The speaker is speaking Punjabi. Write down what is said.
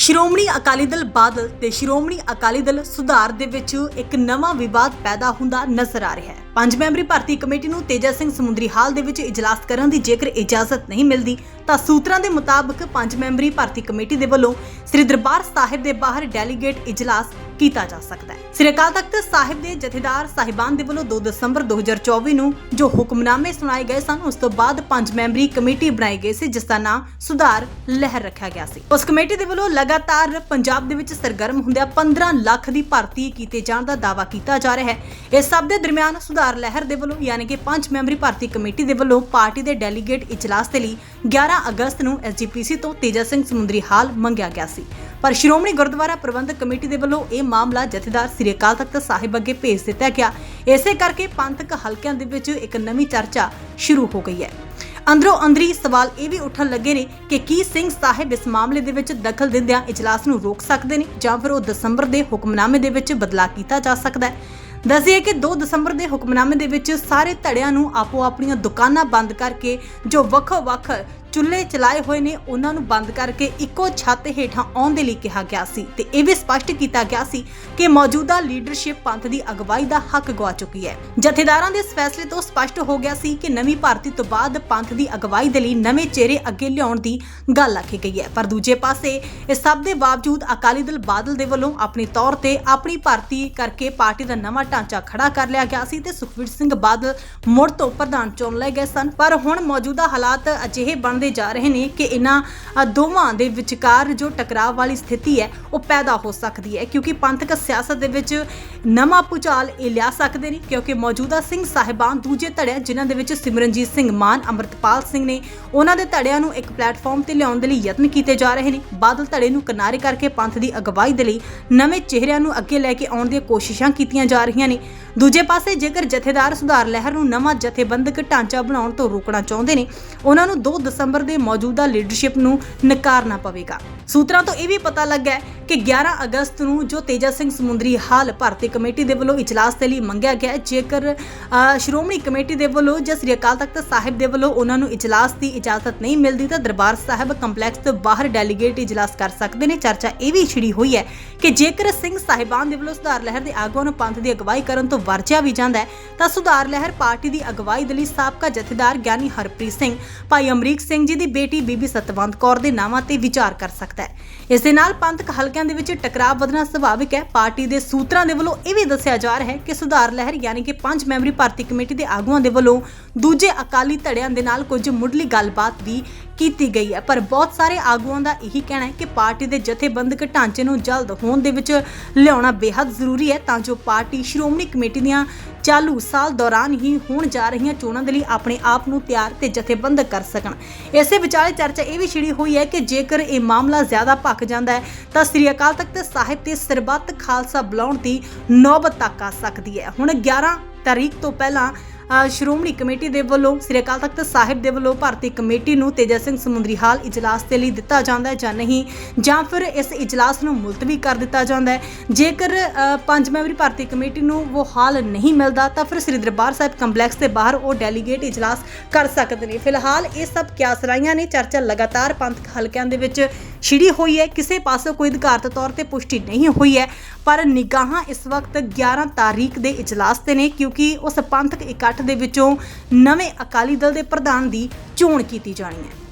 ਸ਼੍ਰੋਮਣੀ ਅਕਾਲੀ ਦਲ ਬਾਦਲ ਤੇ ਸ਼੍ਰੋਮਣੀ ਅਕਾਲੀ ਦਲ ਸੁਧਾਰ ਦੇ ਵਿੱਚ ਇੱਕ ਨਵਾਂ ਵਿਵਾਦ ਪੈਦਾ ਹੁੰਦਾ ਨਜ਼ਰ ਆ ਰਿਹਾ ਹੈ। ਪੰਜ ਮੈਂਬਰੀ ਭਾਰਤੀ ਕਮੇਟੀ ਨੂੰ ਤੇਜਾ ਸਿੰਘ ਸਮੁੰਦਰੀ ਹਾਲ ਦੇ ਵਿੱਚ ਇਜਲਾਸ ਕਰਨ ਦੀ ਜੇਕਰ ਇਜਾਜ਼ਤ ਨਹੀਂ ਮਿਲਦੀ, ਤਾਂ ਸੂਤਰਾਂ ਦੇ ਮੁਤਾਬਕ ਪੰਜ ਮੈਂਬਰੀ ਭਾਰਤੀ ਕਮੇਟੀ ਦੇ ਵੱਲੋਂ ਸ੍ਰੀ ਦਰਬਾਰ ਸਾਹਿਬ ਦੇ ਬਾਹਰ ਡੈਲੀਗੇਟ ਇਜਲਾਸ ਕੀਤਾ ਜਾ ਸਕਦਾ ਹੈ। ਸ੍ਰੀ ਅਕਾਲ ਤਖਤ ਸਾਹਿਬ ਦੇ ਜਥੇਦਾਰ ਸਾਹਿਬਾਨ ਦੇ ਵੱਲੋਂ 2 ਦਸੰਬਰ 2024 ਨੂੰ ਜੋ ਹੁਕਮਨਾਮੇ ਸੁਣਾਏ ਗਏ ਸਨ, ਉਸ ਤੋਂ ਬਾਅਦ ਪੰਜ ਮੈਂਬਰੀ ਕਮੇਟੀ ਬਣਾਈ ਗਈ ਸੀ, ਜਿਸ ਦਾ ਨਾਮ ਸੁਧਾਰ ਲਹਿਰ ਰੱਖਿਆ ਗਿਆ ਸੀ। ਉਸ ਕਮੇਟੀ ਦੇ ਵੱਲੋਂ ਲਗਾਤਾਰ ਪੰਜਾਬ ਦੇ ਵਿੱਚ ਸਰਗਰਮ ਹੁੰਦਿਆਂ 15 ਲੱਖ ਦੀ ਭਰਤੀ ਕੀਤੇ ਜਾਣ ਦਾ ਦਾਅਵਾ ਕੀਤਾ ਜਾ ਰਿਹਾ ਹੈ। ਇਸ ਸਭ ਦੇ ਦਰਮਿਆਨ ਸੁਧਾਰ ਲਹਿਰ ਦੇ ਵੱਲੋਂ ਯਾਨੀ ਕਿ ਪੰਜ ਮੈਂਬਰੀ ਭਰਤੀ ਕਮੇਟੀ ਦੇ ਵੱਲੋਂ ਪਾਰਟੀ ਦੇ ਡੈਲੀਗੇਟ ਇਜਲਾਸ ਦੇ ਲਈ 11 ਅਗਸਤ ਨੂੰ ਐਸਜੀਪੀਸੀ ਤੋਂ ਤੇਜਾ ਸਿੰਘ ਸਮੁੰਦਰੀ ਹਾਲ ਮੰਗਿਆ ਗਿਆ ਸੀ। ਪਰ ਸ਼੍ਰੋਮਣੀ ਗੁਰਦੁਆਰਾ ਪ੍ਰਬੰਧਕ ਕਮੇਟੀ ਦੇ ਵੱਲੋਂ ਇਹ ਮਾਮਲਾ ਜਥੇਦਾਰ ਸ੍ਰੀ ਅਕਾਲ ਤਖਤ ਸਾਹਿਬ ਅੱਗੇ ਭੇਜ ਦਿੱਤਾ ਗਿਆ। ਇਸੇ ਕਰਕੇ ਪੰਥਕ ਹਲਕਿਆਂ ਦੇ ਵਿੱਚ ਇੱਕ ਨਵੀਂ ਚਰਚਾ ਸ਼ੁਰੂ ਹੋ ਗਈ ਹੈ। ਅੰਦਰੋਂ ਅੰਦਰੀ ਸਵਾਲ ਇਹ ਵੀ ਉੱਠਣ ਲੱਗੇ ਨੇ ਕਿ ਕੀ ਸਿੰਘ ਸਾਹਿਬ ਇਸ ਮਾਮਲੇ ਦੇ ਵਿੱਚ ਦਖਲ ਦਿੰਦਿਆਂ ਇਜਲਾਸ ਨੂੰ ਰੋਕ ਸਕਦੇ ਨੇ ਜਾਂ ਫਿਰ ਉਹ ਦਸੰਬਰ ਦੇ ਹੁਕਮਨਾਮੇ ਦੇ ਵਿੱਚ ਬਦਲਾਅ ਕੀਤਾ ਜਾ ਸਕਦਾ ਹੈ? ਦੱਸਿਏ ਕਿ 2 ਦਸੰਬਰ ਦੇ ਹੁਕਮਨਾਮੇ ਦੇ ਵਿੱਚ ਸਾਰੇ ਧੜਿਆਂ ਨੂੰ ਆਪੋ ਆਪਣੀਆਂ ਦੁਕਾਨਾਂ ਬੰਦ ਕਰਕੇ ਜੋ ਵੱਖੋ-ਵੱਖ ਚੁੱਲ੍ਹੇ ਚਲਾਏ ਹੋਏ ਨੇ, ਉਹਨਾਂ ਨੂੰ ਬੰਦ ਕਰਕੇ ਇੱਕੋ ਛੱਤ ਹੇਠਾਂ ਆਉਣ ਦੇ ਲਈ ਕਿਹਾ ਗਿਆ ਸੀ ਤੇ ਇਹ ਵੀ ਸਪਸ਼ਟ ਕੀਤਾ ਗਿਆ ਸੀ ਕਿ ਮੌਜੂਦਾ ਲੀਡਰਸ਼ਿਪ ਪੰਥ ਦੀ ਅਗਵਾਈ ਦਾ ਹੱਕ ਗਵਾ ਚੁੱਕੀ ਹੈ। ਜਥੇਦਾਰਾਂ ਦੇ ਇਸ ਫੈਸਲੇ ਤੋਂ ਸਪਸ਼ਟ ਹੋ ਗਿਆ ਸੀ ਕਿ ਨਵੀਂ ਭਰਤੀ ਤੋਂ ਬਾਅਦ ਪੰਥ ਦੀ ਅਗਵਾਈ ਦੇ ਲਈ ਨਵੇਂ ਚਿਹਰੇ ਅੱਗੇ ਲਿਆਉਣ ਦੀ ਗੱਲ ਆਖੀ ਗਈ ਹੈ। ਪਰ ਦੂਜੇ ਪਾਸੇ ਇਸ ਸਭ ਦੇ ਬਾਵਜੂਦ ਅਕਾਲੀ ਦਲ ਬਾਦਲ ਦੇ ਵੱਲੋਂ ਆਪਣੇ ਤੌਰ ਤੇ ਆਪਣੀ ਭਾਰਤੀ ਕਰਕੇ ਪਾਰਟੀ ਦਾ ਨਵਾਂ ਢਾਂਚਾ ਖੜਾ ਕਰ ਲਿਆ ਗਿਆ ਸੀ ਤੇ ਸੁਖਬੀਰ ਸਿੰਘ ਬਾਦਲ ਮੁੜ ਤੋਂ ਪ੍ਰਧਾਨ ਚੁਣ ਲਏ ਗਏ ਸਨ। ਪਰ ਹੁਣ ਮੌਜੂਦਾ ਹਾਲਾਤ ਅਜਿਹੇ ਬਣ ਬਣਦੇ ਜਾ ਰਹੇ ਨੇ ਕਿ ਇਹਨਾਂ ਦੋਵਾਂ ਦੇ ਵਿਚਕਾਰ ਜੋ ਟਕਰਾਅ ਵਾਲੀ ਸਥਿਤੀ ਹੈ, ਉਹ ਪੈਦਾ ਹੋ ਸਕਦੀ ਹੈ। ਕਿਉਂਕਿ ਪੰਥਕ ਸਿਆਸਤ ਦੇ ਵਿੱਚ ਨਵਾਂ ਭੁਚਾਲ ਇਹ ਲਿਆ ਸਕਦੇ ਨੇ, ਕਿਉਂਕਿ ਮੌਜੂਦਾ ਸਿੰਘ ਸਾਹਿਬਾਨ ਦੂਜੇ ਧੜਿਆਂ, ਜਿਨ੍ਹਾਂ ਦੇ ਵਿੱਚ ਸਿਮਰਨਜੀਤ ਸਿੰਘ ਮਾਨ, ਅਮਰਤਪਾਲ ਸਿੰਘ ਨੇ, ਉਹਨਾਂ ਦੇ ਧੜਿਆਂ ਨੂੰ ਇੱਕ ਪਲੇਟਫਾਰਮ ਤੇ ਲਿਆਉਣ ਦੇ ਲਈ ਯਤਨ ਕੀਤੇ ਜਾ ਰਹੇ ਨੇ। ਬਾਦਲ ਧੜੇ ਨੂੰ ਕਿਨਾਰੇ ਕਰਕੇ ਪੰਥ ਦੀ ਅਗਵਾਈ ਦੇ ਲਈ ਨਵੇਂ ਚਿਹਰਿਆਂ ਨੂੰ ਅੱਗੇ ਲੈ ਕੇ ਆਉਣ ਦੀਆਂ ਕੋਸ਼ਿਸ਼ਾਂ ਕੀਤੀਆਂ ਜਾ ਰਹੀਆਂ ਨੇ। ਦੂਜੇ ਪਾਸੇ ਜੇਕਰ ਜਥੇਦਾਰ ਸੁਧਾਰ ਲਹਿਰ ਨੂੰ ਨਵਾਂ ਜਥੇਬੰਦਕ ਢਾਂਚਾ ਬਣਾਉਣ ਤੋਂ ਰੋਕਣਾ ਚਾਹੁੰਦੇ ਨੇ, ਉਹਨਾਂ ਨੂੰ 2 ਦਸੰਬਰ ਦੇ ਮੌਜੂਦਾ ਲੀਡਰਸ਼ਿਪ ਨੂੰ ਨਕਾਰਨਾ ਪਵੇਗਾ। ਸੂਤਰਾਂ ਤੋਂ ਇਹ ਵੀ ਪਤਾ ਲੱਗਾ ਹੈ ਕਿ 11 ਅਗਸਤ ਨੂੰ ਜੋ ਤੇਜਾ ਸਿੰਘ ਸਮੁੰਦਰੀ ਹਾਲ ਭਾਰਤੀ ਕਮੇਟੀ ਦੇ ਵੱਲੋਂ ਇਜਲਾਸ ਦੇ ਲਈ ਮੰਗਿਆ ਗਿਆ ਹੈ, ਜੇਕਰ ਅ, ਸ਼੍ਰੋਮਣੀ ਕਮੇਟੀ ਦੇ ਵੱਲੋਂ ਜਾਂ ਸ੍ਰੀ ਅਕਾਲ ਤਖਤ ਸਾਹਿਬ ਦੇ ਵੱਲੋਂ ਉਹਨਾਂ ਨੂੰ ਇਜਲਾਸ ਦੀ ਇਜਾਜ਼ਤ ਨਹੀਂ ਮਿਲਦੀ ਤਾਂ ਦਰਬਾਰ ਸਾਹਿਬ ਕੰਪਲੈਕਸ ਤੋਂ ਬਾਹਰ ਡੈਲੀਗੇਟ ਇਜਲਾਸ ਕਰ ਸਕਦੇ ਨੇ। ਚਰਚਾ ਇਹ ਵੀ ਛਿੜੀ ਹੋਈ ਹੈ ਕਿ ਜੇਕਰ ਸਿੰਘ ਸਾਹਿਬਾਨ ਦੇ ਵੱਲੋਂ ਸੁਧਾਰ ਲਹਿਰ ਦੇ ਆਗੂਆਂ ਨੂੰ ਪੰਥ ਦੀ ਅਗਵਾਈ ਕਰਨ ਤੋਂ ਵਰਜਿਆ ਵੀ ਜਾਂਦਾ ਹੈ ਤਾਂ ਸੁਧਾਰ ਲਹਿਰ ਪਾਰਟੀ ਦੀ ਅਗਵਾਈ ਦੇ ਲਈ ਸਾਬਕਾ ਜਥੇਦਾਰ ਗਿਆਨੀ ਹਰਪ੍ਰੀਤ ਸਿੰਘ ਭਾਈ ਅਮਰੀਕ ਸਿੰਘ ਜੀ ਦੀ ਬੇਟੀ ਬੀਬੀ ਸਤਵੰਤ ਕੌਰ ਦੇ ਨਾਵਾਂ ਤੇ ਵਿਚਾਰ ਕਰ ਸਕਦਾ ਹੈ। ਇਸ ਦੇ ਨਾਲ ਪੰਥਕ ਹਲਕਿਆਂ ਦੇ ਵਿੱਚ ਟਕਰਾਅ ਵਧਣਾ ਸੁਭਾਵਿਕ ਹੈ। ਪਾਰਟੀ ਦੇ ਸੂਤਰਾਂ ਦੇ ਵੱਲੋਂ ਇਹ ਵੀ ਦੱਸਿਆ ਜਾ ਰਿਹਾ ਹੈ ਕਿ ਸੁਧਾਰ ਲਹਿਰ ਯਾਨੀ ਕਿ ਪੰਜ ਮੈਂਬਰੀ ਭਰਤੀ ਕਮੇਟੀ ਦੇ ਆਗੂਆਂ ਦੇ ਵੱਲੋਂ ਦੂਜੇ ਅਕਾਲੀ ਧੜਿਆਂ ਦੇ ਨਾਲ ਕੁਝ ਮੁੱਢਲੀ ਗੱਲਬਾਤ ਵੀ ਕੀਤੀ ਗਈ ਹੈ। ਪਰ ਬਹੁਤ ਸਾਰੇ ਆਗੂਆਂ ਦਾ ਇਹੀ ਕਹਿਣਾ ਹੈ ਕਿ ਪਾਰਟੀ ਦੇ ਜਥੇਬੰਦਕ ਢਾਂਚੇ ਨੂੰ ਜਲਦ ਹੋਣ ਦੇ ਵਿੱਚ ਲਿਆਉਣਾ ਬੇहद ਜ਼ਰੂਰੀ ਹੈ ਤਾਂ ਜੋ ਪਾਰਟੀ ਸ਼੍ਰੋਮਣੀ ਕਮੇਟੀ ਦੀਆਂ ਚਾਲੂ ਸਾਲ ਦੌਰਾਨ ਹੀ ਹੋਣ ਜਾ ਰਹੀਆਂ ਚੋਣਾਂ ਦੇ ਲਈ ਆਪਣੇ ਆਪ ਨੂੰ ਤਿਆਰ ਤੇ ਜਥੇਬੰਦਕ ਕਰ ਸਕਣ। ਇਸੇ ਵਿਚਾਲੇ ਚਰਚਾ ਇਹ ਵੀ ਛਿੜੀ ਹੋਈ ਹੈ ਕਿ ਜੇਕਰ ਇਹ ਮਾਮਲਾ ਜ਼ਿਆਦਾ ਭੱਕ ਜਾਂਦਾ ਹੈ, ਤਾਂ ਸ੍ਰੀ ਅਕਾਲ ਤਖਤ ਸਾਹਿਬ ਤੇ ਸਰਬੱਤ ਖਾਲਸਾ ਬੁਲਾਉਣ ਦੀ ਨੌਬਤ ਤੱਕ ਆ ਸਕਦੀ ਹੈ। ਹੁਣ 11 ਤਾਰੀਖ ਤੋਂ ਪਹਿਲਾਂ ਸ਼੍ਰੋਮਣੀ ਕਮੇਟੀ ਦੇ ਵੱਲੋਂ, ਸ੍ਰੀ ਅਕਾਲ ਤਖਤ ਸਾਹਿਬ ਦੇ ਵੱਲੋਂ ਭਾਰਤੀ ਕਮੇਟੀ ਨੂੰ ਤੇਜਾ ਸਿੰਘ ਸਮੁੰਦਰੀ ਹਾਲ ਇਜਲਾਸ ਦੇ ਲਈ ਦਿੱਤਾ ਜਾਂਦਾ ਹੈ ਜਾਂ ਨਹੀਂ, ਜਾਂ ਫਿਰ ਇਸ ਇਜਲਾਸ ਨੂੰ ਮੁਲਤਵੀ ਕਰ ਦਿੱਤਾ ਜਾਂਦਾ ਹੈ। ਜੇਕਰ ਪੰਜ ਮੈਂਬਰੀ ਭਾਰਤੀ ਕਮੇਟੀ ਨੂੰ ਉਹ ਹਾਲ ਨਹੀਂ ਮਿਲਦਾ, ਤਾਂ ਫਿਰ ਸ੍ਰੀ ਦਰਬਾਰ ਸਾਹਿਬ ਕੰਪਲੈਕਸ ਦੇ ਬਾਹਰ ਉਹ ਡੈਲੀਗੇਟ ਇਜਲਾਸ ਕਰ ਸਕਦੇ ਨੇ। ਫਿਲਹਾਲ ਇਹ ਸਭ ਕਿਆਸਰਾਈਆਂ ਨੇ, ਚਰਚਾ ਲਗਾਤਾਰ ਪੰਥਕ ਹਲਕਿਆਂ ਦੇ ਵਿੱਚ ਛਿੜੀ ਹੋਈ ਹੈ, ਕਿਸੇ ਪਾਸੋਂ ਕੋਈ ਅਧਿਕਾਰਤ ਤੌਰ ਤੇ ਪੁਸ਼ਟੀ ਨਹੀਂ ਹੋਈ ਹੈ, ਪਰ ਨਿਗਾਹਾਂ ਇਸ ਵਕਤ 11 ਤਾਰੀਖ ਦੇ ਇਜਲਾਸ ਤੇ ਨੇ, ਕਿਉਂਕਿ ਉਸ ਪੰਥਕ ਇਕੱਠ ਦੇ ਵਿੱਚੋਂ ਨਵੇਂ ਅਕਾਲੀ ਦਲ ਦੇ ਪ੍ਰਧਾਨ ਦੀ ਚੋਣ ਕੀਤੀ ਜਾਣੀ ਹੈ।